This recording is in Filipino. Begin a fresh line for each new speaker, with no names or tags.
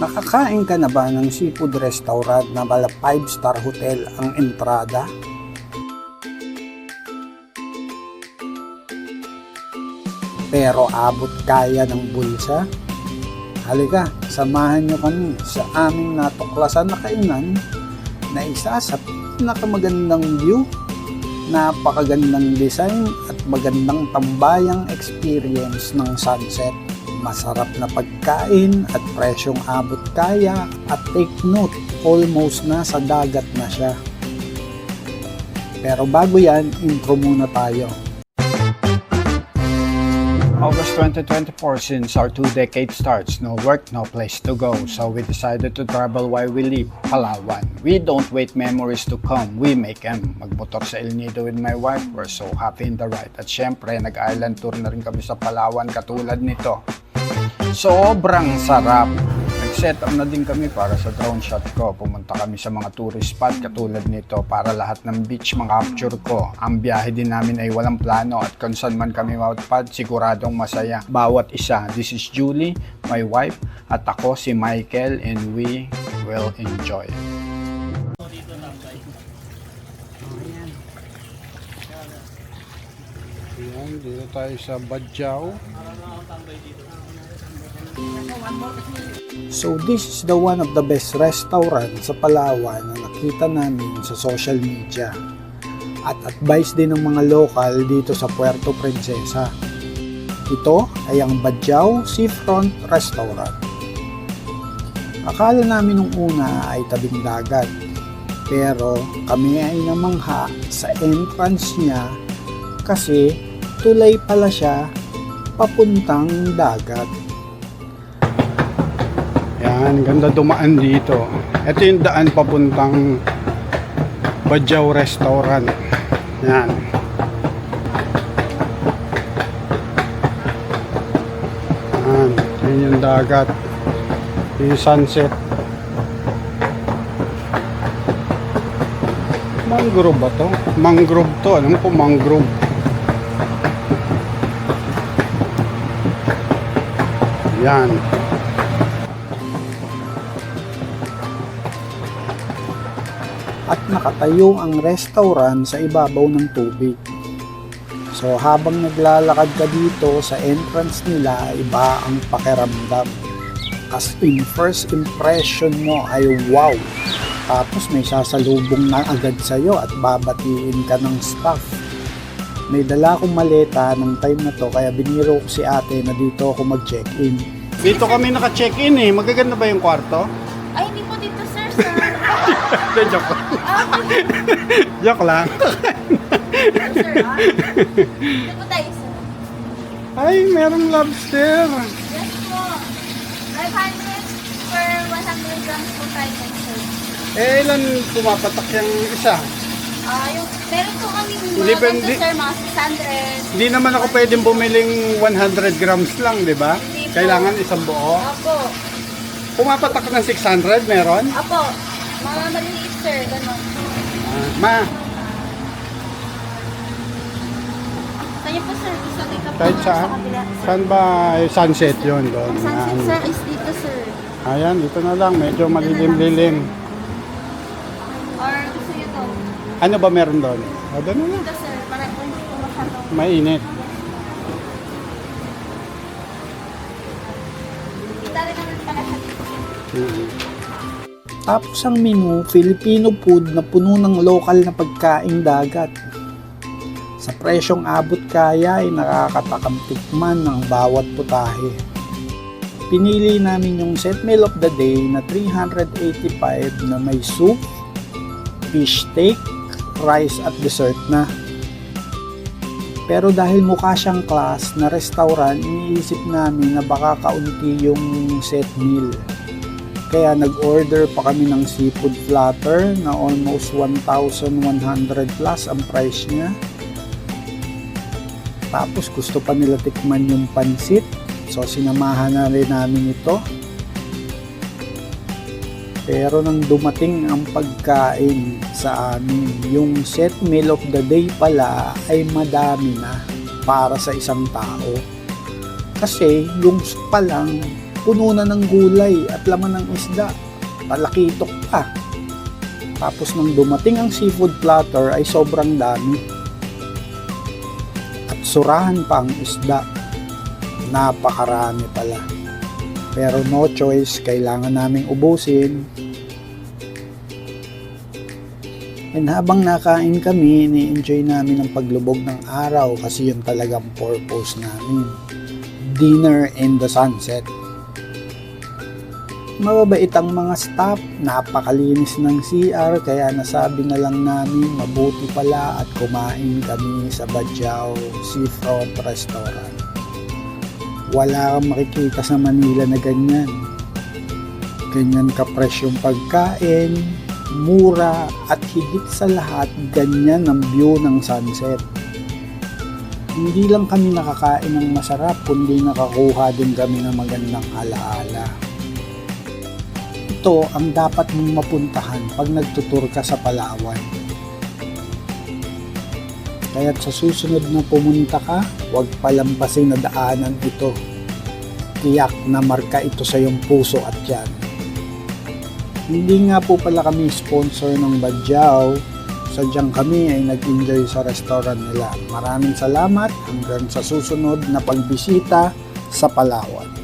Nakakain ka na ba ng seafood restaurant na bala 5-star hotel ang entrada? Pero abot kaya ng bulsa? Halika, samahan nyo kami sa aming natuklasan na kainan na isa sa pinakamagandang view, napakagandang design at magandang tambayang experience ng sunset. Masarap na pagkain at presyong abot kaya at take note, almost na sa dagat na siya. Pero bago yan, intro muna tayo. August 2024, since our two-decade starts, no work, no place to go. So we decided to travel while we live, Palawan. We don't wait memories to come, we make them. Magmotor sa El Nido with my wife, we're so happy in the ride. At syempre, nag-island tour na rin kami sa Palawan katulad nito. Sobrang sarap! Nag-set up na din kami para sa drone shot ko. Pumunta kami sa mga tourist spot katulad nito para lahat ng beach makapture ko. Ang biyahe din namin ay walang plano at kung man kami mautpad, siguradong masaya. Bawat isa. This is Julie, my wife, at ako si Michael and we will enjoy. Ayan, dito tayo sa Badjao. So this is the one of the best restaurant sa Palawan na nakita namin sa social media. At advice din ng mga local dito sa Puerto Princesa. Ito ay ang Badjao Seafront Restaurant. Akala namin nung una ay tabing dagat. Pero kami ay namangha sa entrance niya kasi tulay pala siya papuntang dagat. Yan, ganda dumaan dito. Ito yung daan papuntang Badjaw Restaurant. Yan. Yan, yun yung dagat. Yung sunset. Mangrove ba to? Mangrove to. Alam ko mangrove. Yan. At nakatayo ang restaurant sa ibabaw ng tubig. So habang naglalakad ka dito sa entrance nila, iba ang pakiramdam. As in first impression mo ay wow. Tapos may sasalubong na agad sa'yo at babatiin ka ng staff. May dala akong maleta ng time na to kaya biniro ko si ate na dito ako mag-check-in. Dito kami naka-check-in eh. Magaganda ba yung kwarto?
Ay, hindi po dito, sir, sir.
Joke lang. joke lang.
sir, ah. Po tayo.
Ay, merong lobster.
Yes po. 500 per 100 grams po tayo, sir.
Eh, ilan pumapatak yung isa?
Ah, yung, meron po kami
Hindi
mga ganito,
hindi-
sir, mga 600.
Hindi naman ako pwedeng bumiling 100 grams lang, di ba?
Hindi po.
Kailangan isang buo.
Apo.
Pumapatak ng 600, meron?
Apo. Mga maliliit, sir. Ganon.
Ah, ma,
inyo po, sir. Gusto dito po.
kahit
sa kabila, sir.
Saan ba yung sunset yun doon?
Ang sunset,
Yan.
sir, is dito, sir.
Ayan, dito na lang. Medyo malilim-lilim.
Or gusto nyo to?
Ano ba meron doon? O, doon na lang.
Dito, sir. Para po hindi po masyadong...
Mainit. Tapos ang menu, Filipino food na puno ng lokal na pagkaing dagat. Sa presyong abot kaya ay nakakatakam tikman ng bawat putahe. Pinili namin yung set meal of the day na 385 na may soup, fish steak, rice at dessert na. Pero dahil mukha siyang class na restaurant, iniisip namin na baka kaunti yung set meal. Kaya nag-order pa kami ng seafood platter na almost 1,100 plus ang price niya. Tapos gusto pa nila tikman yung pansit. So sinamahan na rin namin ito. Pero nang dumating ang pagkain sa amin, yung set meal of the day pala ay madami na para sa isang tao. Kasi yung pa lang puno na ng gulay at laman ng isda. Talakitok pa. Tapos nung dumating ang seafood platter ay sobrang dami. At surahan pa ang isda. Napakarami pala. Pero no choice, kailangan naming ubusin. And habang nakain kami, ni-enjoy namin ang paglubog ng araw kasi yun talagang purpose namin. Dinner in the sunset. Mababait ang mga staff, napakalinis ng CR kaya nasabi na lang namin mabuti pala at kumain kami sa Badjao Seafront Restaurant. Wala kang makikita sa Manila na ganyan. Ganyan ka-fresh yung pagkain, mura at higit sa lahat ganyan ang view ng sunset. Hindi lang kami nakakain ng masarap kundi nakakuha din kami ng magandang alaala. Ito ang dapat mong mapuntahan pag nagtutur ka sa Palawan. Kaya't sa susunod na pumunta ka, huwag palampasin na daanan ito. Tiyak na marka ito sa iyong puso at yan. Hindi nga po pala kami sponsor ng Badyaw. Sadyang kami ay nag-enjoy sa restaurant nila. Maraming salamat hanggang sa susunod na pagbisita sa Palawan.